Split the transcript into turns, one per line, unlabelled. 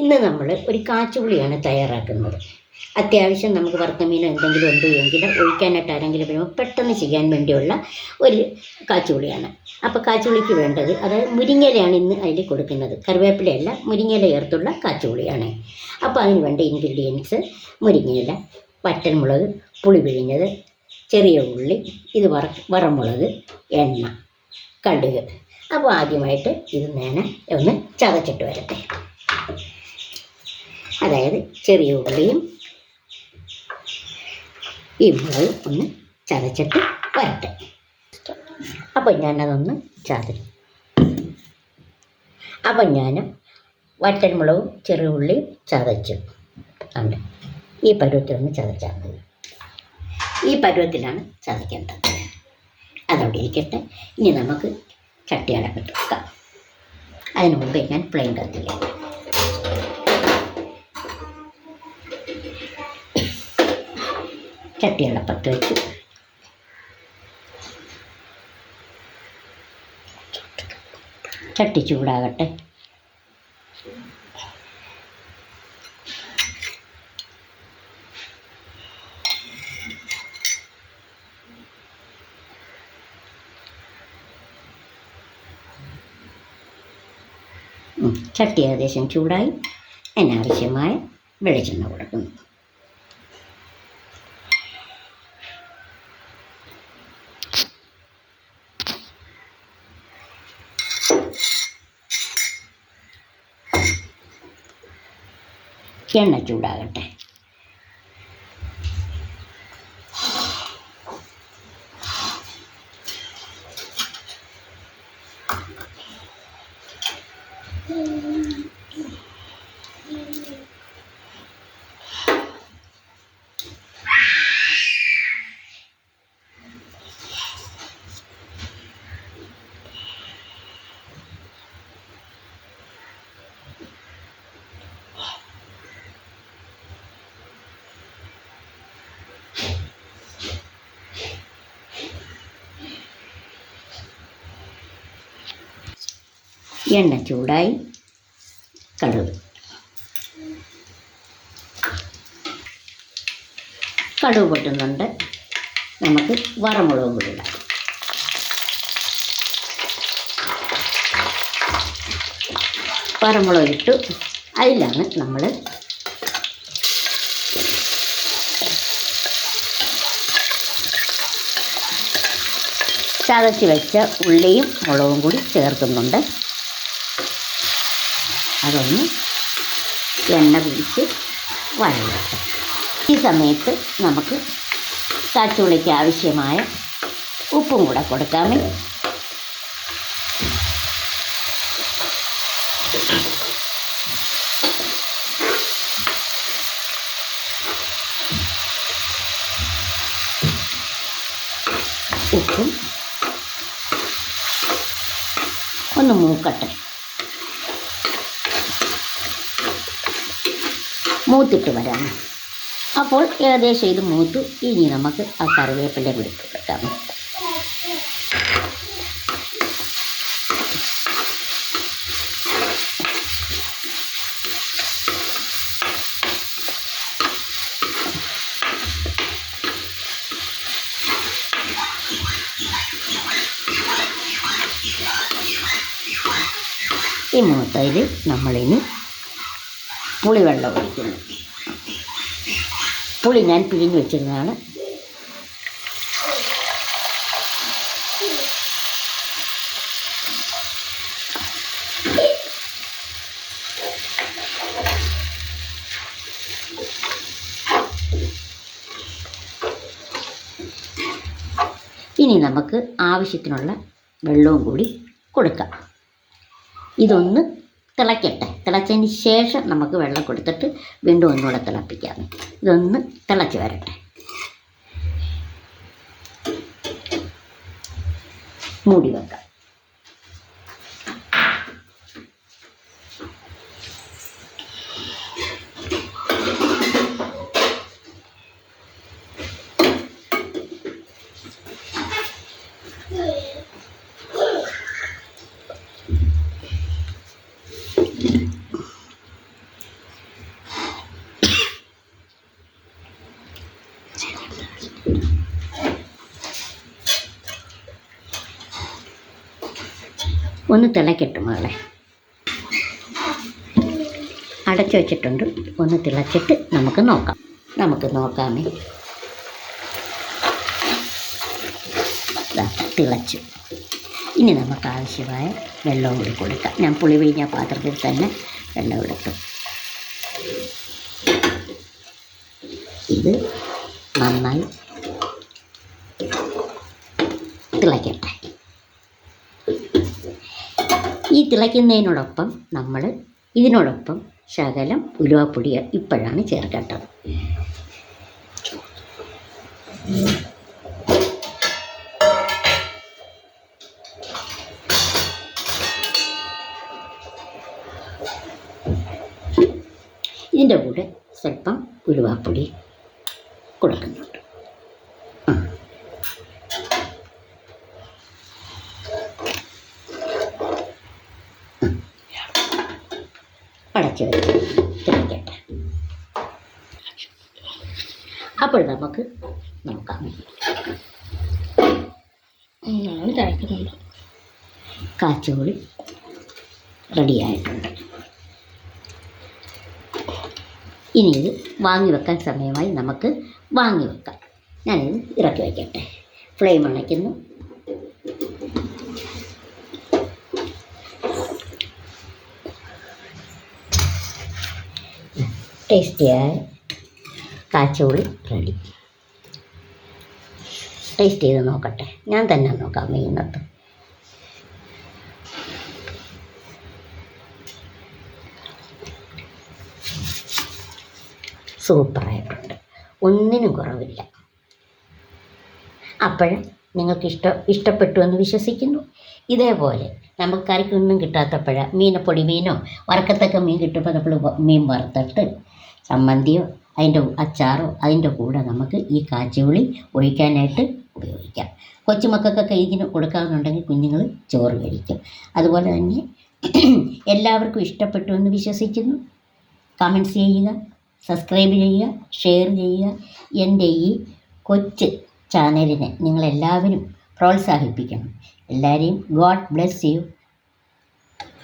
ഇന്ന് നമ്മൾ ഒരു കാച്ചുപുളിയാണ് തയ്യാറാക്കുന്നത്. അത്യാവശ്യം നമുക്ക് വറുത്ത മീനോ എന്തെങ്കിലും ഉണ്ട് എങ്കിൽ ഒഴിക്കാനായിട്ട് ആരെങ്കിലും വരുമ്പോൾ പെട്ടെന്ന് ചെയ്യാൻ വേണ്ടിയുള്ള ഒരു കാച്ചുപുളിയാണ്. അപ്പോൾ കാച്ചുപുളിക്ക് വേണ്ടത് അതായത് മുരിങ്ങലയാണ് ഇന്ന് അതിൽ കൊടുക്കുന്നത്. കറിവേപ്പിലയല്ല മുരിങ്ങയില ചേർത്തുള്ള കാച്ചുപുളിയാണ്. അപ്പോൾ അതിന് വേണ്ട ഇൻഗ്രീഡിയൻസ് മുരിങ്ങയില വറ്റൽമുളക് പുളി പിഴിഞ്ഞത് ചെറിയ ഉള്ളി ഇത് വറ വറമുളക് എണ്ണ കടുക്. അപ്പോൾ ആദ്യമായിട്ട് ഇത് നേനെ ഒന്ന് ചതച്ചിട്ട് വരട്ടെ. അതായത് ചെറിയ ഉള്ളിയും ഈ മുളക് ഒന്ന് ചതച്ചിട്ട് വരട്ടെ. അപ്പം ഞാനതൊന്ന് ചത അപ്പം ഞാൻ വറ്റൻ മുളകും ചെറിയ ഉള്ളിയും ചതച്ചു. ഉണ്ട് ഈ പരുവത്തിലൊന്ന് ചതച്ചാൽ മതി. ഈ പരുവത്തിലാണ് ചതയ്ക്കേണ്ടത്. അതവിടെ ഇരിക്കട്ടെ. ഇനി നമുക്ക് ചട്ടി അടപ്പിട്ട് വെക്കാം. അതിന് മുമ്പേ ഞാൻ പ്ലെയിൻ കത്തില്ല ചട്ടി അടപ്പത്ത് വെച്ചു. ചട്ടി ചൂടാകട്ടെ. ചട്ടി ഏകദേശം ചൂടായി. അതിനാവശ്യമായ വെളിച്ചെണ്ണ കൊടുക്കുന്നു. എണ്ണ ചൂടാകട്ടെ. എണ്ണ ചൂടായി കടുക്. കടുക് പൊട്ടുന്നുണ്ട്. നമുക്ക് വറമുളകും കൂടി ഇടാം. വറമുളക് ഇട്ടു. അതിലാണ് നമ്മൾ ചതച്ച് വെച്ച ഉള്ളിയും മുളകും കൂടി ചേർക്കുന്നുണ്ട്. അതൊന്ന് എണ്ണ പിടിച്ച് വഴങ്ങട്ടെ ഈ സമയത്ത് നമുക്ക് കാച്ചുള്ളിക്ക് ആവശ്യമായ ഉപ്പും കൂടെ കൊടുക്കാമേ. ഉപ്പും ഒന്ന് മൂക്കട്ടെ. മൂത്തിട്ട് വരാം. അപ്പോൾ ഏകദേശം ഇത് മൂത്തു. ഇനി നമുക്ക് ആ കറിവേപ്പിന്റെ പിടിച്ച് കിട്ടാം ഈ മൂത്തയിൽ നമ്മളിനി പുളിവെള്ളം ഒഴിക്കുന്നു. പുളി ഞാൻ പിഴിഞ്ഞ് വെച്ചിരുന്നതാണ്. ഇനി നമുക്ക് ആവശ്യത്തിനുള്ള വെള്ളവും കൂടി കൊടുക്കാം. ഇതൊന്ന് തിളയ്ക്കട്ടെ തിളച്ചതിന് ശേഷം നമുക്ക് വെള്ളം കൊടുത്തിട്ട് വീണ്ടും ഒന്നുകൂടെ തിളപ്പിക്കാം. ഇതൊന്ന് തിളച്ച് വരട്ടെ. മൂടി വെക്കാം. ഒന്ന് തിളക്കിട്ടു മകളെ അടച്ചു വച്ചിട്ടുണ്ട്. ഒന്ന് തിളച്ചിട്ട് നമുക്ക് നോക്കാം. നമുക്ക് നോക്കാമേ. തിളച്ചു. ഇനി നമുക്ക് ആവശ്യമായ വെള്ളം കൂടി കൊടുക്കാം. ഞാൻ പുളി വീഞ്ഞ പാത്രത്തിൽ തന്നെ വെള്ളം എടുക്കും ഇത് നന്നായി തിളയ്ക്കട്ടെ. ഈ തിളയ്ക്കുന്നതിനോടൊപ്പം നമ്മൾ ഇതിനോടൊപ്പം ശകലം ഉലുവാപ്പൊടി ഇപ്പോഴാണ് ചേർക്കേണ്ടത്. ഇതിന്റെ കൂടെ സ്വല്പം ഉലുവാപ്പൊടി കൊടുക്കുന്നുണ്ട്. അടച്ചു വെച്ച് അപ്പോൾ നമുക്ക് നോക്കാം.
ഞാൻ തിളയ്ക്കുന്നുണ്ട്
കാച്ചുകൂടി റെഡിയായിട്ടുണ്ട് ഇനി ഇത് വാങ്ങി വെക്കാൻ സമയമായി നമുക്ക് വാങ്ങി വെക്കാം. ഞാനിത് ഇറക്കി വയ്ക്കട്ടെ. ഫ്ലെയിം അണയ്ക്കുന്നു. ടേസ്റ്റിയായ കാച്ചോളി റെഡി ടേസ്റ്റ് ചെയ്ത് നോക്കട്ടെ. ഞാൻ തന്നെ നോക്കാം ഇന്നത്തെ സൂപ്പറായിട്ടുണ്ട് ഒന്നിനും കുറവില്ല. അപ്പോൾ നിങ്ങൾക്ക് ഇഷ്ട ഇഷ്ടപ്പെട്ടു എന്ന് വിശ്വസിക്കുന്നു. ഇതേപോലെ നമുക്ക് കറിക്കൊന്നും കിട്ടാത്തപ്പോഴ മീനപ്പൊടി മീനോ വറക്കത്തക്ക മീൻ കിട്ടുമ്പോൾ നമ്മൾ മീൻ വറുത്തിട്ട് ചമ്മന്തിയോ അതിന്റെ അച്ചാറോ അതിന്റെ കൂടെ നമുക്ക് ഈ കാച്ചുപുളി ഒഴിക്കാനായിട്ട് ഉപയോഗിക്കാം. കൊച്ചുമക്കൾക്കൊക്കെ ഇതിന് കൊടുക്കാമെന്നുണ്ടെങ്കിൽ കുഞ്ഞുങ്ങൾ ചോറ് കഴിക്കും. അതുപോലെ തന്നെ എല്ലാവർക്കും ഇഷ്ടപ്പെട്ടു എന്ന് വിശ്വസിക്കുന്നു. കമൻസ് ചെയ്യുക. സബ്സ്ക്രൈബ് ചെയ്യുക ഷെയർ ചെയ്യുക. എന്റെ ഈ കൊച്ചു ചാനലിനെ നിങ്ങളെല്ലാവരും പ്രോത്സാഹിപ്പിക്കണം. എല്ലാവരെയും ഗോഡ് ബ്ലെസ് യു